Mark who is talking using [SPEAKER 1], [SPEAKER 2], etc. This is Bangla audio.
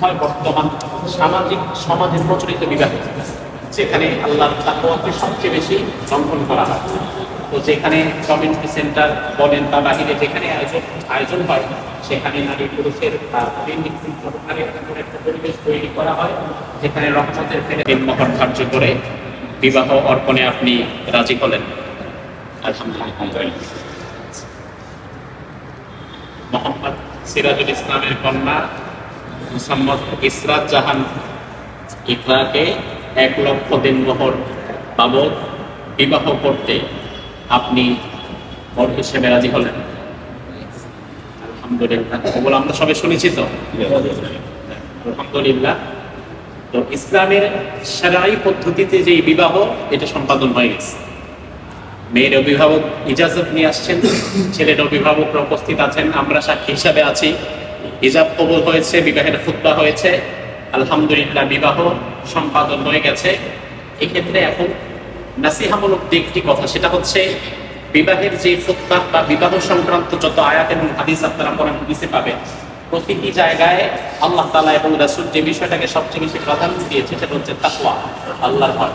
[SPEAKER 1] হয় বর্তমান সামাজিক সমাজে প্রচলিত বিবাহ, যেখানে আল্লাহর তাকওয়াকে সবচেয়ে বেশি লঙ্ঘন করা হয়। তো যেখানে কমিউনিটি সেন্টার বলেন বা বাহিরে যেখানে আয়োজন আয়োজন হয়, সেখানে নারী পুরুষের পরিবেশ তৈরি করা হয়, যেখানে রহমতের ফেলে মহর ধার্য করে বিবাহ অর্পণে আপনি রাজি হলেন। মোহাম্মদ সিরাজুল ইসলামের কন্যা মুসাম্মদ ইসরাত জাহান ইকরাকে এক লক্ষ দিনমোহর বাবদ বিবাহ করতে আপনি বর হিসেবে রাজি হলেন। আলহামদুলিল্লাহ। আমরা সবাই শুনেছি তো? আলহামদুলিল্লাহ। তো ইসলামের সারাই পদ্ধতিতে যে বিবাহ, এটা সম্পাদন হয়ে গেছে। মেয়ের অভিভাবক ইজাজত নিয়ে আসছেন, ছেলের অভিভাবকরা উপস্থিত আছেন, আমরা সাক্ষী হিসাবে আছি। ইজাব কবুল হয়েছে, বিবাহের ফুটবা হয়েছে, আলহামদুলিল্লাহ বিবাহ সম্পাদন হয়ে গেছে। এক্ষেত্রে এখন নাসিহামূলক যে একটি কথা, সেটা হচ্ছে বিবাহের যে ফুটবা বা বিবাহ সংক্রান্ত যত আয়াত এবং হাদিস আপনারা কোরআন হাদিসে পাবেন প্রতিটি জায়গায় আল্লাহ তালা এবং রাসূল যে বিষয়টাকে সবচেয়ে বেশি প্রাধান্য দিয়েছে, সেটা হচ্ছে তাকওয়া, আল্লাহর ভয়।